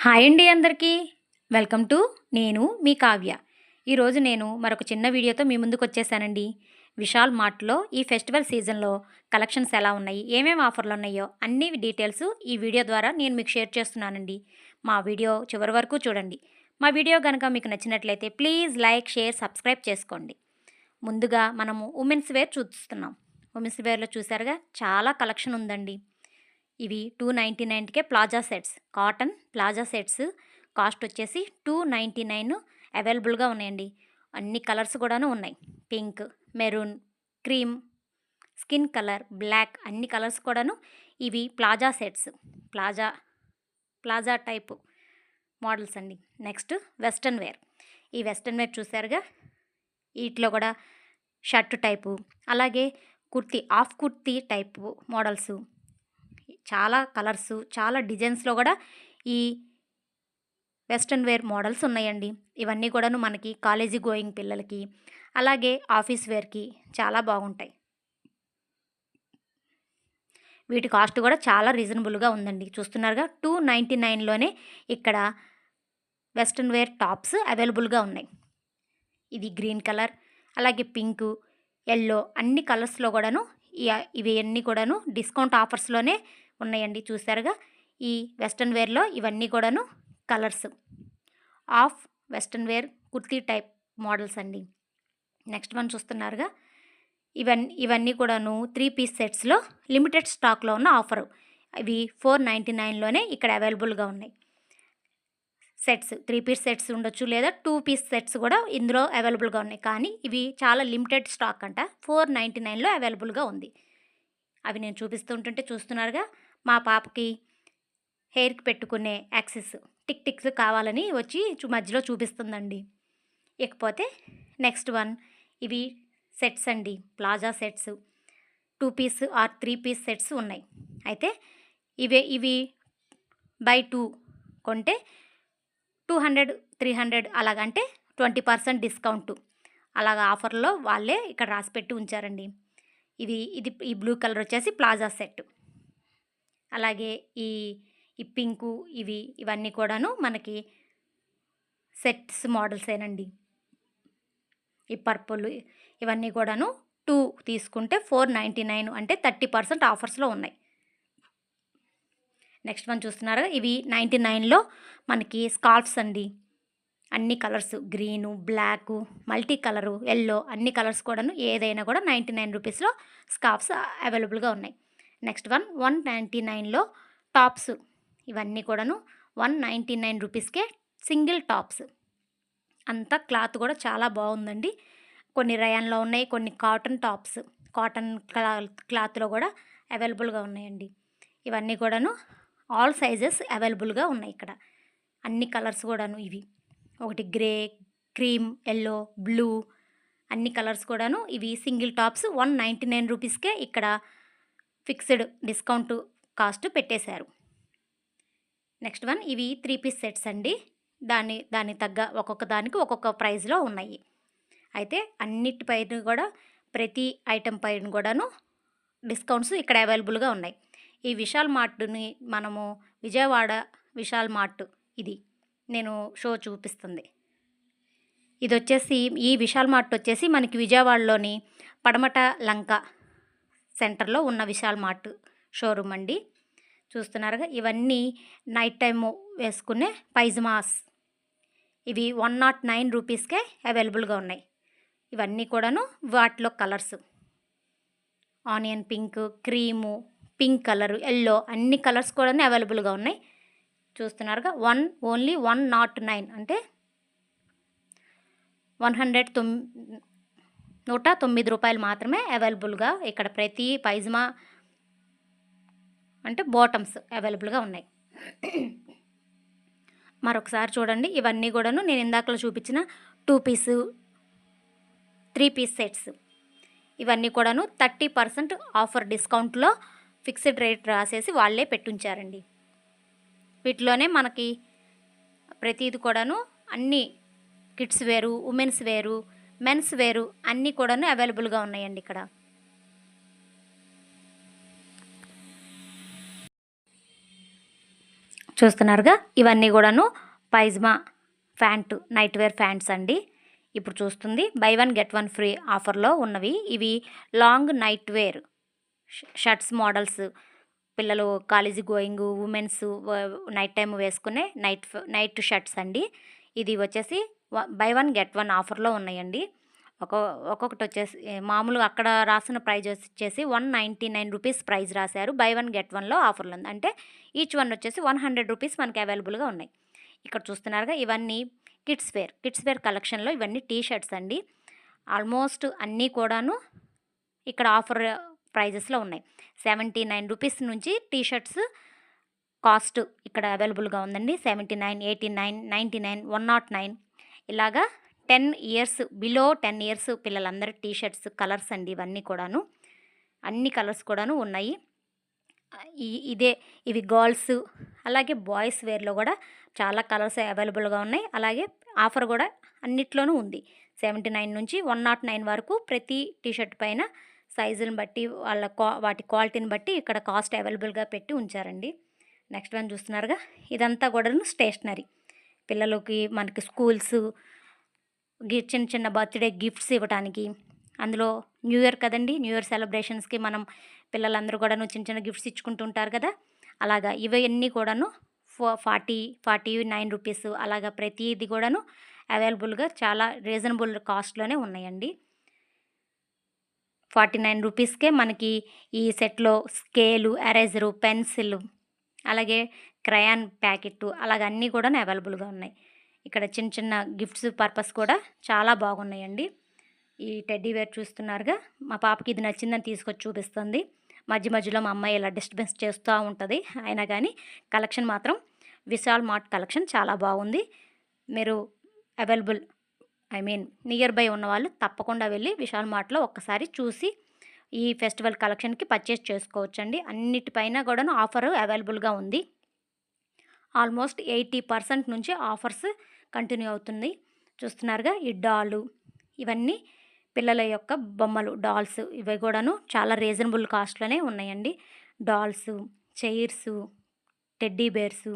Hi అండి అందరికీ. Welcome to నేను మీ కావ్య. ఈరోజు నేను మరొక చిన్న వీడియోతో మీ ముందుకు వచ్చేసానండి. విశాల్ మార్ట్లో ఈ ఫెస్టివల్ సీజన్లో కలెక్షన్స్ ఎలా ఉన్నాయి ఏమేమి ఆఫర్లు ఉన్నాయో అన్ని డీటెయిల్స్ ఈ వీడియో ద్వారా నేను మీకు షేర్ చేస్తున్నానండి. మా వీడియో చివరి వరకు చూడండి. మా వీడియో కనుక మీకు నచ్చినట్లయితే ప్లీజ్ లైక్ షేర్ సబ్స్క్రైబ్ చేసుకోండి. ముందుగా మనము ఉమెన్స్ వేర్ చూస్తున్నాం. ఉమెన్స్ వేర్లో చూసారుగా చాలా కలెక్షన్ ఉందండి. ఇవి two ninety నైన్కే palazzo sets. Cotton palazzo sets. Cost వచ్చేసి టూ నైంటీ నైన్ అవైలబుల్గా ఉన్నాయండి. అన్ని కలర్స్ కూడాను ఉన్నాయి. Pink maroon cream skin colour black అన్ని కలర్స్ కూడాను ఇవి palazzo sets. Palazzo palazzo type models అండి. Next western wear. ఈ వెస్ట్రన్ వేర్ చూసారుగా? వీటిలో కూడా షర్ట్ టైపు అలాగే kurti half kurti type models. చాలా కలర్స్ చాలా డిజైన్స్లో కూడా ఈ వెస్ట్రన్ వేర్ మోడల్స్ ఉన్నాయండి. ఇవన్నీ కూడాను మనకి కాలేజీ గోయింగ్ పిల్లలకి అలాగే ఆఫీస్ వేర్కి చాలా బాగుంటాయి. వీటి కాస్ట్ కూడా చాలా రీజనబుల్గా ఉందండి. చూస్తున్నారుగా టూ నైంటీ నైన్లోనే ఇక్కడ వెస్ట్రన్ వేర్ టాప్స్ అవైలబుల్గా ఉన్నాయి. ఇది గ్రీన్ కలర్ అలాగే పింకు ఎల్లో అన్ని కలర్స్లో కూడాను ఈ- ఇవి అన్నీ కూడాను డిస్కౌంట్ ఆఫర్స్లోనే ఉన్నాయండి చూసారుగా ఈ వెస్ట్రన్ వేర్లో ఇవన్నీ కూడాను colours. Of western wear kurti type models అండి. నెక్స్ట్ వన్ చూస్తున్నారుగా. ఇవన్నీ ఇవన్నీ కూడాను త్రీ పీస్ సెట్స్లో లిమిటెడ్ స్టాక్లో ఉన్న ఆఫర్. ఇవి ఫోర్ నైంటీ నైన్లోనే ఇక్కడ అవైలబుల్గా ఉన్నాయి. సెట్స్ త్రీ పీస్ సెట్స్ ఉండొచ్చు లేదా టూ పీస్ సెట్స్ కూడా ఇందులో అవైలబుల్గా ఉన్నాయి. కానీ ఇవి చాలా లిమిటెడ్ స్టాక్ అంట. ఫోర్ నైంటీ నైన్లో అవైలబుల్గా ఉంది. అవి నేను చూపిస్తుంటుంటే చూస్తున్నారుగా. మా పాపకి హెయిర్కి పెట్టుకునే యాక్సెస్ టిక్ టిక్స్ కావాలని వచ్చి చూ- మధ్యలో చూపిస్తుందండి. ఇకపోతే నెక్స్ట్ వన్ ఇవి సెట్స్ అండి. Palazzo sets. Two piece or three piece sets ఉన్నాయి. అయితే ఇవే ఇవి బై టూ కొంటే టూ హండ్రెడ్ త్రీ హండ్రెడ్ అలాగంటే ట్వంటీ పర్సెంట్ డిస్కౌంట్. అలాగ ఆఫర్లో వాళ్ళే ఇక్కడ రాసి పెట్టి ఉంచారండి. ఇది ఇది ఈ బ్లూ కలర్ వచ్చేసి ప్లాజా సెట్. అలాగే ఈ ఈ పింకు ఇవి ఇవన్నీ కూడాను మనకి సెట్స్ మోడల్సేనండి. ఈ పర్పుల్ ఇవన్నీ కూడాను టూ తీసుకుంటే ఫోర్ నైంటీ నైన్ అంటే థర్టీ పర్సెంట్ ఆఫర్స్లో ఉన్నాయి. నెక్స్ట్ వన్ చూస్తున్నారు. ఇవి నైంటీ నైన్లో మనకి స్కార్ఫ్స్ అండి. అన్ని colours green black multi colour yellow అన్ని కలర్స్ కూడాను ఏదైనా కూడా నైంటీ నైన్ రూపీస్లో స్కార్ఫ్స్ అవైలబుల్గా ఉన్నాయి. నెక్స్ట్ వన్ వన్ నైంటీ నైన్లో టాప్స్. ఇవన్నీ కూడాను వన్ నైంటీ నైన్ రూపీస్కే సింగిల్ టాప్స్. అంతా క్లాత్ కూడా చాలా బాగుందండి. కొన్ని రయాన్లో ఉన్నాయి కొన్ని కాటన్ టాప్స్. కాటన్ క్లా క్లాత్లో కూడా అవైలబుల్గా ఉన్నాయండి. ఇవన్నీ కూడాను ఆల్ సైజెస్ అవైలబుల్గా ఉన్నాయి ఇక్కడ. అన్ని కలర్స్ కూడాను ఇవి. ఒకటి గ్రే క్రీమ్ ఎల్లో బ్లూ అన్ని కలర్స్ కూడాను ఇవి single tops one ninety nine రూపీస్కే ఇక్కడ ఫిక్స్డ్ డిస్కౌంట్ కాస్ట్ పెట్టేశారు. నెక్స్ట్ వన్ ఇవి త్రీ పీస్ సెట్స్ అండి. దాన్ని దాని తగ్గ ఒక్కొక్క దానికి ఒక్కొక్క ప్రైస్లో ఉన్నాయి. అయితే అన్నిటిపైన కూడా ప్రతి ఐటెం పైన కూడాను డిస్కౌంట్స్ ఇక్కడ అవైలబుల్గా ఉన్నాయి. ఈ విశాల్ మార్ట్ని మనము విజయవాడ విశాల్ మార్ట్ ఇది నేను షో చూపిస్తుంది. ఇది వచ్చేసి ఈ విశాల్ మార్ట్ వచ్చేసి మనకి విజయవాడలోని పడమట లంక సెంటర్లో ఉన్న విశాల్ మార్ట్ షోరూమ్ అండి. చూస్తున్నారుగా ఇవన్నీ నైట్ టైం వేసుకునే పైజమాస్. ఇవి వన్ నాట్ నైన్ రూపీస్కే అవైలబుల్గా ఉన్నాయి. ఇవన్నీ కూడాను వాటిలో colours. Onion pink cream pink colour yellow అన్ని కలర్స్ కూడా అవైలబుల్గా ఉన్నాయి. చూస్తున్నారుగా one only one not nine అంటే వన్ హండ్రెడ్ తొమ్మిది నూట తొమ్మిది రూపాయలు మాత్రమే అవైలబుల్గా ఇక్కడ ప్రతి పైజమా అంటే బాటమ్స్ అవైలబుల్గా ఉన్నాయి. మరొకసారి చూడండి ఇవన్నీ కూడాను నేను ఇందాకలో చూపించిన two piece three piece sets. ఇవన్నీ కూడాను థర్టీ పర్సెంట్ ఆఫర్ డిస్కౌంట్లో ఫిక్స్డ్ రేట్ రాసేసి వాళ్ళే పెట్టుంచారండి. వీటిలోనే మనకి ప్రతిది కూడాను అన్ని కిడ్స్ వేరు ఉమెన్స్ వేరు మెన్స్ వేరు అన్నీ కూడాను అవైలబుల్గా ఉన్నాయండి ఇక్కడ. చూస్తున్నారుగా? ఇవన్నీ కూడాను pyjama pant night wear pants అండి. ఇప్పుడు చూస్తుంది buy one get one free ఆఫర్లో ఉన్నవి. ఇవి long night wear shirts models. పిల్లలు college going women's night time వేసుకునే నైట్ నైట్ షర్ట్స్ అండి. ఇది వచ్చేసి బై వన్ గెట్ వన్ ఆఫర్లో ఉన్నాయండి. ఒక ఒక్కొక్కటి వచ్చేసి మామూలుగా అక్కడ రాసిన ప్రైజ్ వచ్చేసి one ninety nine rupees price రాశారు. బై వన్ గెట్ వన్లో ఆఫర్లు ఉంది. అంటే ఈచ్ వన్ వచ్చేసి వన్ హండ్రెడ్ రూపీస్ మనకి అవైలబుల్గా ఉన్నాయి. ఇక్కడ చూస్తున్నారుగా ఇవన్నీ కిడ్స్ వేర్ కిడ్స్ వేర్ కలెక్షన్లో ఇవన్నీ టీ షర్ట్స్ అండి. ఆల్మోస్ట్ అన్నీ కూడాను ఇక్కడ ఆఫర్ ప్రైజెస్లో ఉన్నాయి. సెవెంటీ నైన్ రూపీస్ నుంచి టీ షర్ట్స్ కాస్ట్ ఇక్కడ అవైలబుల్గా ఉందండి. Seventy nine eighty nine ninety nine one not nine ఇలాగా ten years below ten years పిల్లలందరూ టీ షర్ట్స్ కలర్స్ అండి ఇవన్నీ కూడాను. అన్ని కలర్స్ కూడాను ఉన్నాయి. ఇదే ఇవి గర్ల్స్ అలాగే బాయ్స్ వేర్లో కూడా చాలా కలర్స్ అవైలబుల్గా ఉన్నాయి. అలాగే ఆఫర్ కూడా అన్నిట్లోనూ ఉంది. సెవెంటీ నైన్ నుంచి వన్ నాట్ నైన్ వరకు ప్రతి టీషర్ట్ పైన సైజుని బట్టి వాళ్ళ క్వా వాటి క్వాలిటీని బట్టి ఇక్కడ కాస్ట్ అవైలబుల్గా పెట్టి ఉంచారండి. నెక్స్ట్ వన్ చూస్తున్నారుగా. ఇదంతా కూడాను స్టేషనరీ. పిల్లలకి మనకి స్కూల్స్ చిన్న చిన్న బర్త్డే గిఫ్ట్స్ ఇవ్వడానికి అందులో న్యూ ఇయర్ కదండి న్యూ ఇయర్ సెలబ్రేషన్స్కి మనం పిల్లలందరూ కూడాను చిన్న చిన్న గిఫ్ట్స్ ఇచ్చుకుంటూ ఉంటారు కదా. అలాగా ఇవన్నీ కూడాను ఫో ఫార్టీ ఫార్టీ నైన్ రూపీస్ అలాగా ప్రతిది కూడాను అవైలబుల్గా చాలా రీజనబుల్ కాస్ట్లోనే ఉన్నాయండి. ఫార్టీ నైన్ రూపీస్కే మనకి ఈ సెట్లో స్కేలు ఎరేజరు పెన్సిల్ అలాగే క్రయాన్ ప్యాకెట్ అలాగ అన్నీ కూడా అవైలబుల్గా ఉన్నాయి. ఇక్కడ చిన్న చిన్న గిఫ్ట్స్ పర్పస్ కూడా చాలా బాగున్నాయండి. ఈ టెడ్డీ వేర్ చూస్తున్నారుగా మా పాపకి ఇది నచ్చిందని తీసుకొచ్చి చూపిస్తుంది. మధ్య మధ్యలో మా అమ్మాయి ఇలా డిస్టర్బెన్స్ చేస్తూ ఉంటుంది. అయినా కానీ కలెక్షన్ మాత్రం విశాల్ మార్ట్ కలెక్షన్ చాలా బాగుంది. మీరు available I mean nearby ఉన్న వాళ్ళు తప్పకుండా వెళ్ళి విశాల్ మార్ట్లో ఒక్కసారి చూసి ఈ ఫెస్టివల్ కలెక్షన్కి పర్చేస్ చేసుకోవచ్చండి. అన్నిటిపైన కూడాను ఆఫర్ అవైలబుల్గా ఉంది. ఆల్మోస్ట్ ఎయిటీ పర్సెంట్ నుంచి ఆఫర్స్ కంటిన్యూ అవుతుంది. చూస్తున్నారుగా ఈ డాలు ఇవన్నీ పిల్లల యొక్క బొమ్మలు డాల్స్ ఇవి కూడాను చాలా రీజనబుల్ కాస్ట్లోనే ఉన్నాయండి. డాల్స్ చైర్స్ టెడ్డీ బేర్స్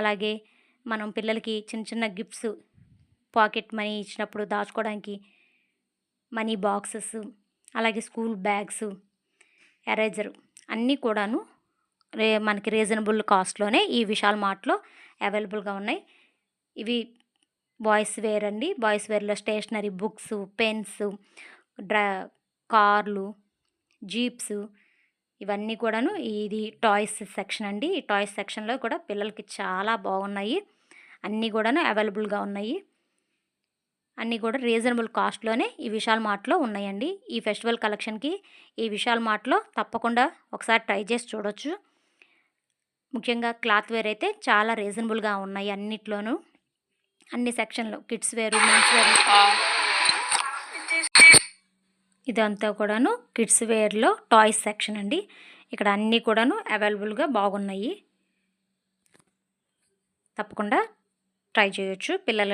అలాగే మనం పిల్లలకి చిన్న చిన్న గిఫ్ట్స్ పాకెట్ మనీ ఇచ్చినప్పుడు దాచుకోవడానికి మనీ బాక్సెస్ అలాగే స్కూల్ బ్యాగ్స్ ఎరేజర్ అన్నీ కూడాను రే మనకి రీజనబుల్ కాస్ట్లోనే ఈ విశాల్ మార్ట్లో అవైలబుల్గా ఉన్నాయి. ఇవి బాయ్స్ వేర్ అండి. బాయ్స్ వేర్లో స్టేషనరీ బుక్స్ పెన్స్ డ్రా కార్లు జీప్స్ ఇవన్నీ కూడాను ఇది టాయ్స్ సెక్షన్ అండి. ఈ టాయ్స్ సెక్షన్లో కూడా పిల్లలకి చాలా బాగున్నాయి. అన్నీ కూడాను అవైలబుల్గా ఉన్నాయి. అన్నీ కూడా రీజనబుల్ కాస్ట్లోనే ఈ విశాల్ మార్ట్లో ఉన్నాయండి. ఈ ఫెస్టివల్ కలెక్షన్కి ఈ విశాల్ మార్ట్లో తప్పకుండా ఒకసారి ట్రై చేసి చూడొచ్చు. ముఖ్యంగా క్లాత్ వేర్ అయితే చాలా రీజనబుల్గా ఉన్నాయి అన్నిట్లోనూ. అన్ని సెక్షన్లో కిడ్స్ వేరు మెన్స్ వేర్. ఇదంతా కూడాను కిడ్స్ వేర్లో టాయ్స్ సెక్షన్ అండి. ఇక్కడ అన్నీ కూడాను అవైలబుల్గా బాగున్నాయి. తప్పకుండా ట్రై చేయొచ్చు. పిల్లల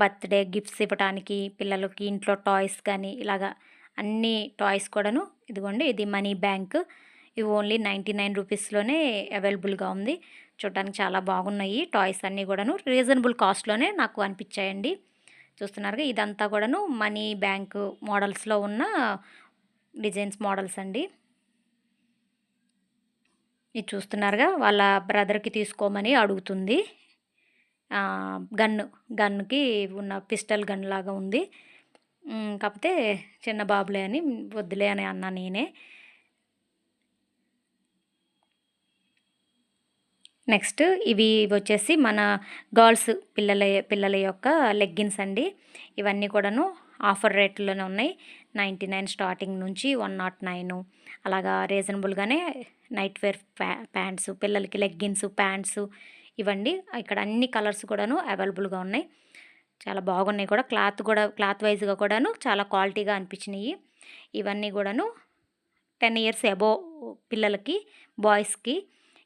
బర్త్డే గిఫ్ట్స్ ఇవ్వడానికి పిల్లలకి ఇంట్లో టాయ్స్ కానీ ఇలాగా అన్ని టాయ్స్ కూడాను ఇదిగోండి ఇది మనీ బ్యాంక్. ఇవి ఓన్లీ నైంటీ నైన్ రూపీస్లోనే అవైలబుల్గా ఉంది. చూడడానికి చాలా బాగున్నాయి. టాయ్స్ అన్నీ కూడాను రీజనబుల్ కాస్ట్లోనే నాకు అనిపించాయండి. చూస్తున్నారుగా ఇదంతా కూడాను మనీ బ్యాంక్ మోడల్స్లో ఉన్న డిజైన్స్ మోడల్స్ అండి. ఇది చూస్తున్నారుగా వాళ్ళ బ్రదర్కి తీసుకోమని అడుగుతుంది. గన్ను గన్నుకి ఉన్న పిస్టల్ గన్ లాగా ఉంది. కాకపోతే చిన్న బాబులే అని వద్దులే అని అన్నా నేనే. నెక్స్ట్ ఇవి వచ్చేసి మన గర్ల్స్ పిల్లల పిల్లల యొక్క లెగ్గిన్స్ అండి. ఇవన్నీ కూడాను ఆఫర్ రేట్లోనే ఉన్నాయి. నైంటీ నైన్ స్టార్టింగ్ నుంచి వన్ నాట్ నైన్. అలాగా రీజనబుల్గానే నైట్ వేర్ ప్యా ప్యాంట్స్ పిల్లలకి లెగ్గిన్స్ ప్యాంట్స్ ఇవ్వండి ఇక్కడ అన్ని కలర్స్ కూడాను అవైలబుల్గా ఉన్నాయి. చాలా బాగున్నాయి కూడా. క్లాత్ కూడా క్లాత్ వైజ్గా కూడాను చాలా క్వాలిటీగా అనిపించినాయి. ఇవన్నీ కూడాను టెన్ ఇయర్స్ అబోవ్ పిల్లలకి బాయ్స్కి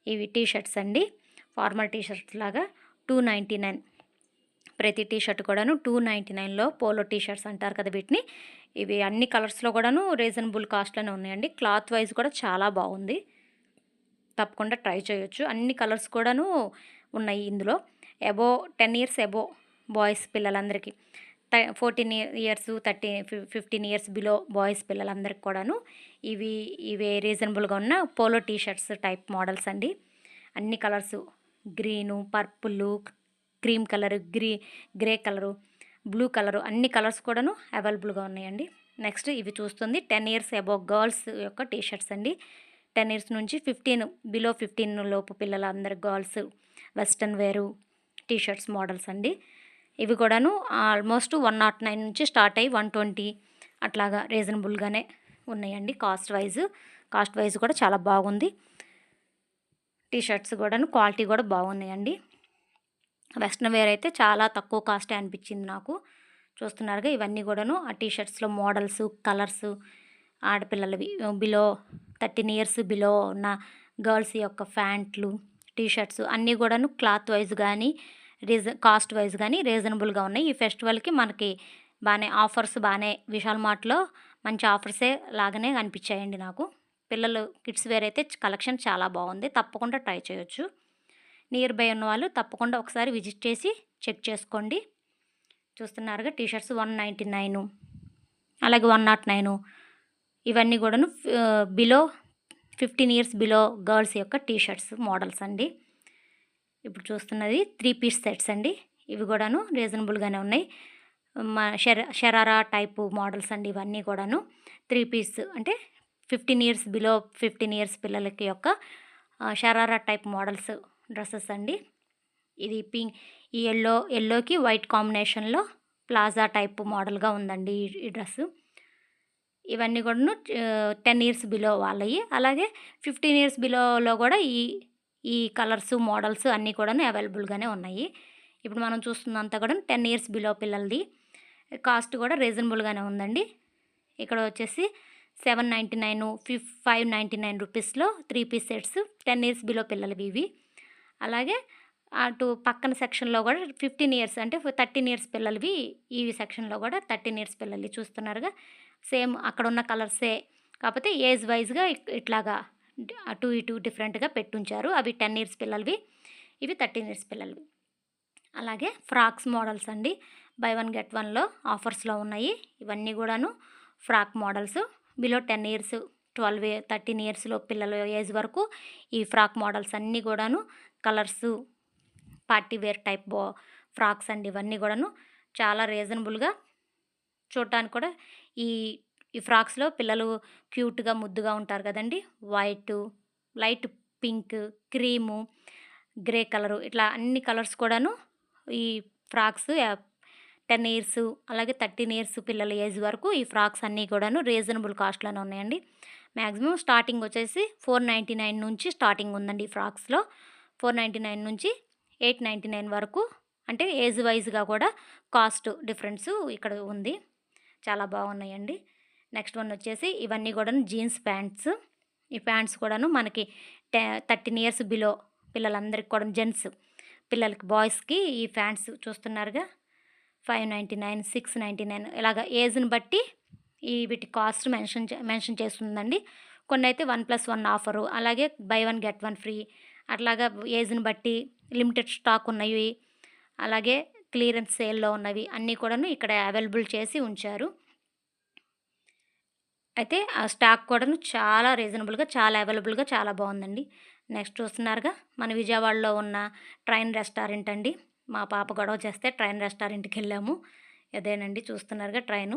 ఇవి టీ షర్ట్స్ అండి. ఫార్మల్ టీ షర్ట్స్ లాగా టూ నైంటీ నైన్. ప్రతి టీ షర్ట్ కూడాను టూ నైంటీ నైన్లో పోలో టీ షర్ట్స్ అంటారు కదా వీటిని. ఇవి అన్ని కలర్స్లో కూడాను రీజనబుల్ కాస్ట్లోనే ఉన్నాయండి. క్లాత్ వైజ్ కూడా చాలా బాగుంది. తప్పకుండా ట్రై చేయొచ్చు. అన్ని కలర్స్ కూడాను ఉన్నాయి ఇందులో. Above ten years above boys పిల్లలందరికీ. Fourteen years thirty fifteen years below boys పిల్లలందరికీ కూడాను ఇవి ఇవి రీజనబుల్గా ఉన్న polo T shirts type models అండి. అన్ని colours green purple cream colour గ్రీ grey colour blue colour అన్ని కలర్స్ కూడాను అవైలబుల్గా ఉన్నాయండి. నెక్స్ట్ ఇవి చూస్తుంది టెన్ ఇయర్స్ అబౌవ్ గర్ల్స్ యొక్క టీ షర్ట్స్ అండి. టెన్ ఇయర్స్ నుంచి ఫిఫ్టీన్ బిలో ఫిఫ్టీన్ లోపు పిల్లలందరు girls western wear T shirts models అండి. ఇవి కూడాను ఆల్మోస్ట్ వన్ నాట్ నైన్ నుంచి స్టార్ట్ అయ్యి వన్ ట్వంటీ అట్లాగా రీజనబుల్గానే ఉన్నాయండి కాస్ట్ వైజ్. కాస్ట్ వైజ్ కూడా చాలా బాగుంది. టీ షర్ట్స్ కూడాను క్వాలిటీ కూడా బాగున్నాయండి. వెస్ట్రన్ వేర్ అయితే చాలా తక్కువ కాస్టే అనిపించింది నాకు. చూస్తున్నారుగా ఇవన్నీ కూడాను ఆ టీ షర్ట్స్లో మోడల్స్ కలర్స్ ఆడపిల్లలవి బిలో థర్టీన్ ఇయర్స్ బిలో ఉన్న గర్ల్స్ యొక్క ప్యాంట్లు టీ షర్ట్స్ అన్నీ కూడాను క్లాత్ వైజ్ కానీ రీజన్ కాస్ట్ వైజ్ కానీ రీజనబుల్గా ఉన్నాయి. ఈ ఫెస్టివల్కి మనకి బాగానే ఆఫర్స్ బాగానే విశాల్ మార్ట్లో మంచి ఆఫర్సే లాగానే అనిపించాయండి నాకు. పిల్లలు కిడ్స్ వేర్ అయితే కలెక్షన్ చాలా బాగుంది. తప్పకుండా ట్రై చేయొచ్చు. నియర్ బై ఉన్న వాళ్ళు తప్పకుండా ఒకసారి విజిట్ చేసి చెక్ చేసుకోండి. చూస్తున్నారుగా T shirts one ninety nine అలాగే వన్ నాట్ నైన్ ఇవన్నీ కూడాను below fifteen years below girls యొక్క టీ షర్ట్స్ మోడల్స్ అండి. ఇప్పుడు చూస్తున్నది త్రీ పీస్ సెట్స్ అండి. ఇవి కూడాను రీజనబుల్గానే ఉన్నాయి. మా షెర షరారా టైపు మోడల్స్ అండి ఇవన్నీ కూడాను. త్రీ పీస్ అంటే fifteen years below fifteen years పిల్లలకి యొక్క షరారా టైప్ మోడల్స్ డ్రెస్సెస్ అండి. ఇది పింక్ ఈ ఎల్లో ఎల్లోకి వైట్ కాంబినేషన్లో ప్లాజా టైప్ మోడల్గా ఉందండి ఈ డ్రెస్సు. ఇవన్నీ కూడాను టెన్ ఇయర్స్ బిలో వాళ్ళవి అలాగే ఫిఫ్టీన్ ఇయర్స్ బిలోలో కూడా ఈ ఈ కలర్స్ మోడల్స్ అన్నీ కూడా అవైలబుల్గానే ఉన్నాయి. ఇప్పుడు మనం చూస్తున్నంత కూడా టెన్ ఇయర్స్ బిలో పిల్లలది. కాస్ట్ కూడా రీజనబుల్గానే ఉందండి. ఇక్కడ వచ్చేసి సెవెన్ నైంటీ నైన్ ఫిఫ్ ఫైవ్ నైంటీ నైన్ రూపీస్లో three piece sets ten years below పిల్లలవి ఇవి. అలాగే అటు పక్కన సెక్షన్లో కూడా ఫిఫ్టీన్ ఇయర్స్ అంటే థర్టీన్ ఇయర్స్ పిల్లలవి ఈ సెక్షన్లో కూడా థర్టీన్ ఇయర్స్ పిల్లలు చూస్తున్నారుగా. సేమ్ అక్కడ ఉన్న కలర్సే. కాకపోతే ఏజ్ వైజ్గా ఇట్లాగా అటు ఇటు డిఫరెంట్గా పెట్టుంచారు. అవి టెన్ ఇయర్స్ పిల్లలవి ఇవి థర్టీన్ ఇయర్స్ పిల్లలవి. అలాగే ఫ్రాక్స్ మోడల్స్ అండి. బై వన్ గెట్ వన్లో ఆఫర్స్లో ఉన్నాయి. ఇవన్నీ కూడాను frock models. Below ten years twelve thirteen ఇయర్స్లో పిల్లల ఏజ్ వరకు ఈ ఫ్రాక్ మోడల్స్ అన్నీ కూడాను colours party wear type bow frocks అండి ఇవన్నీ కూడాను చాలా రీజనబుల్గా చూడటానికి కూడా ఈ ఈ ఫ్రాక్స్లో పిల్లలు క్యూట్గా ముద్దుగా ఉంటారు కదండి. White light pink cream grey colour ఇట్లా అన్ని కలర్స్ కూడాను ఈ ఫ్రాక్స్ టెన్ ఇయర్స్ అలాగే థర్టీన్ ఇయర్స్ పిల్లల ఏజ్ వరకు ఈ ఫ్రాక్స్ అన్నీ కూడాను రీజనబుల్ కాస్ట్లోనే ఉన్నాయండి. మ్యాక్సిమం స్టార్టింగ్ వచ్చేసి ఫోర్ నైంటీ నైన్ నుంచి స్టార్టింగ్ ఉందండి ఈ ఫ్రాక్స్లో. ఫోర్ నైంటీ నైన్ నుంచి ఎయిట్ నైంటీ నైన్ వరకు అంటే ఏజ్ వైజ్గా కూడా కాస్ట్ డిఫరెన్స్ ఇక్కడ ఉంది. చాలా బాగున్నాయండి. నెక్స్ట్ వన్ వచ్చేసి ఇవన్నీ కూడా జీన్స్ ప్యాంట్స్. ఈ ప్యాంట్స్ కూడాను మనకి టె థర్టీన్ ఇయర్స్ బిలో పిల్లలందరికీ కూడా జెంట్స్ పిల్లలకి బాయ్స్కి ఈ ప్యాంట్స్ చూస్తున్నారుగా five ninety nine six ninety nine ఇలాగ ఏజ్ని బట్టి ఈ వీటి కాస్ట్ మెన్షన్ మెన్షన్ చేస్తుందండి. కొన్ని అయితే వన్ ప్లస్ వన్ ఆఫరు అలాగే buy one get one free అట్లాగా ఏజ్ని బట్టి లిమిటెడ్ స్టాక్ ఉన్నవి అలాగే క్లియరెన్స్ సేల్లో ఉన్నవి అన్నీ కూడాను ఇక్కడ అవైలబుల్ చేసి ఉంచారు. అయితే ఆ స్టాక్ కూడాను చాలా రీజనబుల్గా చాలా అవైలబుల్గా చాలా బాగుందండి నెక్స్ట్ చూస్తున్నారుగా మన విజయవాడలో ఉన్న ట్రైన్ రెస్టారెంట్ అండి మా పాప గొడవ చేస్తే ట్రైన్ రెస్టారెంట్కి వెళ్ళాము అదేనండి చూస్తున్నారుగా ట్రైను.